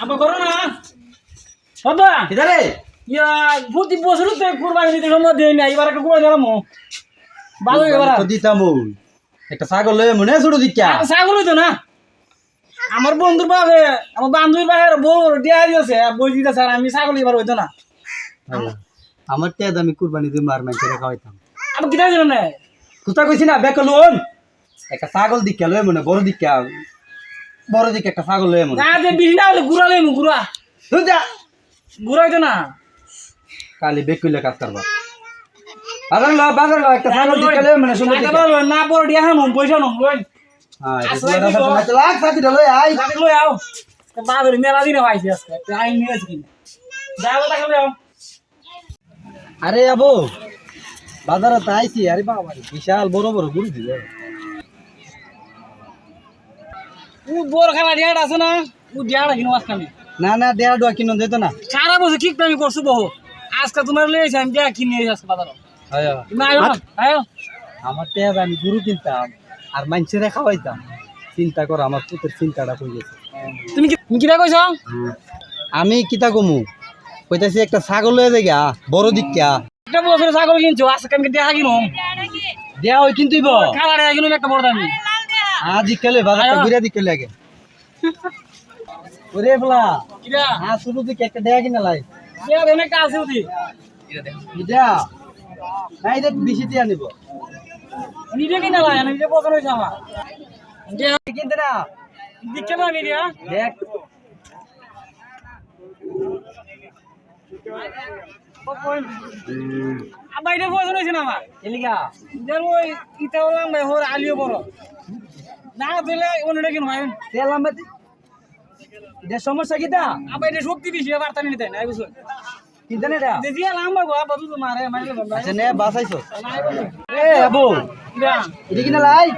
আবার করো না। হবা কিদারে ইয়া প্রতি বছর তো কুরবানি দিতে সম্মত দেই না এবার একটা কুরবানি দিলাম। ভালো এবার তো দিতাম। একটা ছাগল লয়ে মনে ছোট দিকা। ছাগল তো না? আমার বন্ধুর বাবে আমার বান্ধবীর বাহের বউ দিয়া দিয়েছে বই দিতে স্যার আমি ছাগল এবার হইতো না। আমার টেদ আমি কুরবানি দিয়ে মার মাইছে খাওয়াইতাম আমি কিনা দিলাম না? কুতা কইছি না বেক লোন একটা ছাগল দিকা লয়ে মনে বড় দিকা। বড় দিকে একটা ছাগল লয়ে মনে না যে বিড়ি না হলে গুড়া লইমু গুড়া। তুই যা। গুড়া হইতো না। কালি বেক কইলে কাজ করবা। বাজার ল বাজার ল একটা ছাগল দিকা লয়ে মনে টাকা দিকা। না বড় দিয়া হাম পয়সা নম লই হ্যাঁ? সাথে লাখ সাথে লয়ে আই লই আও। বাবার মেলা দিনে পাইছি আজকে আইন নিয়ে যাও টাকা লই আরে আবু বাজারে তো আইছি আরে বাবা বিশাল বড় বড় গরু দিলে। খানা আছে না? কিনো না না ডোয়া কিনো যেত না। সারা বছর কি আমি করছ বহু? আজকে তোমার আমি কিনে আজকে বাজারে আমার টেব আমি গরু কিনতাম আর মানুষেরা খাওয়াইতাম চিন্তা করো আমার পুতের চিন্তাটা কই গেছে। তুমি কি কিটা কইছো আমি কিতা কমু? কইতাছি একটা ছাগল লয়ে দেখা বড় দিকা একটা বছর ছাগল কিনছো আজকে আমি ডিয়া কিনো? দেয়া ওই কিনতুইব কালা ডিয়া কিনো একটা বড় দামি। আজ দিকালে বাজারটা। ঘুরে দিকালে আগে? ওরে বলা কিটা হ্যাঁ শুরু দিকে একটা দেয়া কিনা লাই। আছে উদি এটা না এটা বেশি দিয়ে আনিব। নিজে কিনা লাই আমি নিজে পছন্দ হইছে আমার। ডিয়া কিনতে না। দিচ্ছে না ডিয়া দেখ। আবার এটা পছন্দ হইছে না আমার? এলিগা যেন ওই ইটা হলাম ভাই হোর আলিও বড়। না দিলে অন্যটা কিনো ভাই তেল আমাদের এটা সমস্যা কিতা আবার এটা শক্তি বেশি বার্তা নিতে না বুঝছ কিনতে না এটা যে লাম্বা গো আবার তুই মারে বন্ধ আচ্ছা নে বাসাইছো এ আবু। এটা কিনা লাই।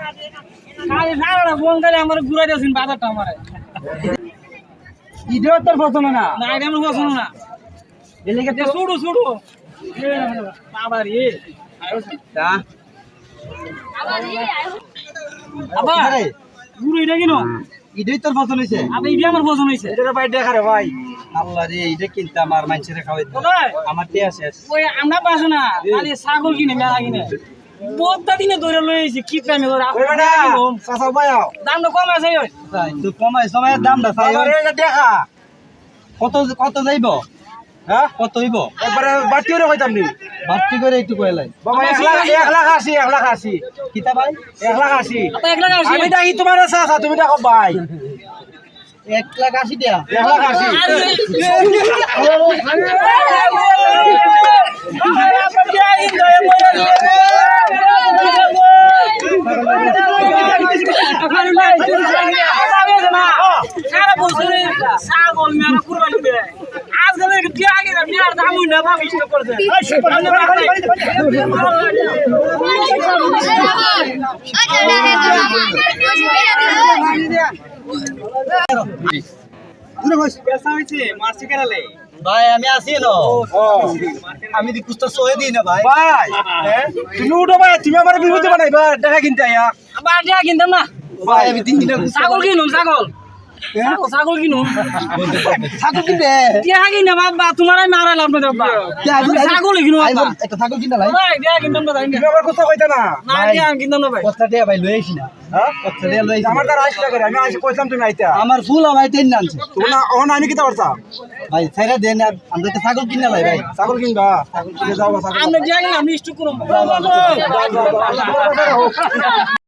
কালে সারাটা ফোন করে আমার ঘুরাই দিয়েছেন বাজারটা আমার। ইডিও তোর পছন্দ না? না এটা আমার পছন্দ না। এলিগা ছুড়ু ছুড়ু। বাবা রে তা? আবার আরে ঘুরে এটা কিনো ইডই তোর পছন্দ হইছে? আবার এটা আমার পছন্দ হয়েছে এটা ভাই দেখা রে ভাই। আল্লাহ রে এটা কিনতে আমার মানুষের খাওয়াই দাও ভাই আমার টিয়া শেষ ওই আমরা পাশে না খালি ছাগল কিনে মেলা কিনে। দিনে ধরে লই আইছি কি ধরে? কম আছে ওই। কমাই সময়ের দামটা চাই। দেখা। কত কত যাইব? হ্যাঁ কত হইব একবারে বাড়তি করে কইতাম নি বাড়তি করে একটু কইলাই বাবা লাখ এক লাখ আশি এক লাখ আশি কিতা ভাই এক লাখ আশি আপনি এক লাখ আশি আমি তোমার তুমি দেখো ভাই এক লাখ আশি দিয়া এক লাখ আশি কি আগে বিয়ার দাম না ভাব ইষ্ট করছে ভাই আমি আছি না আমি কুস্তা সহে দিই না ভাই। ভাই তুমি উঠো ভাই তুমি আমার বিপদে বানাইবা দেখা কিনতে আয়া। আবার দিয়া কিনতাম না ভাই আমি তিন দিন ছাগল কিনুম ছাগল। ছাগল- ছাগল কিনুম ছাগল কিনতে দিয়া কিনা বাবা তোমার আমি মারাইলাম না বাবা ছাগল কিনুম বাবা একটা ছাগল কিনতে লাই। ভাই কিনতাম না ভাই তুমি আমার কথা কইতা না? না দিয়া কিনতাম না ভাই। কস্তা দিয়া ভাই লই আইছি না। হ্যাঁ? আমার দ্বারা আশি টাকা আমি আশি কইতাম তুমি আইতা। আমার ফুল আমার তিন আনছে। আমি কিতা করতা ভাই ছাইরা দেন আমরা একটা ছাগল কিনা লাই ভাই। ছাগল কিনবা? ছাগল কিনে যাও ছাগল। আমরা কিনা আমি ইষ্ট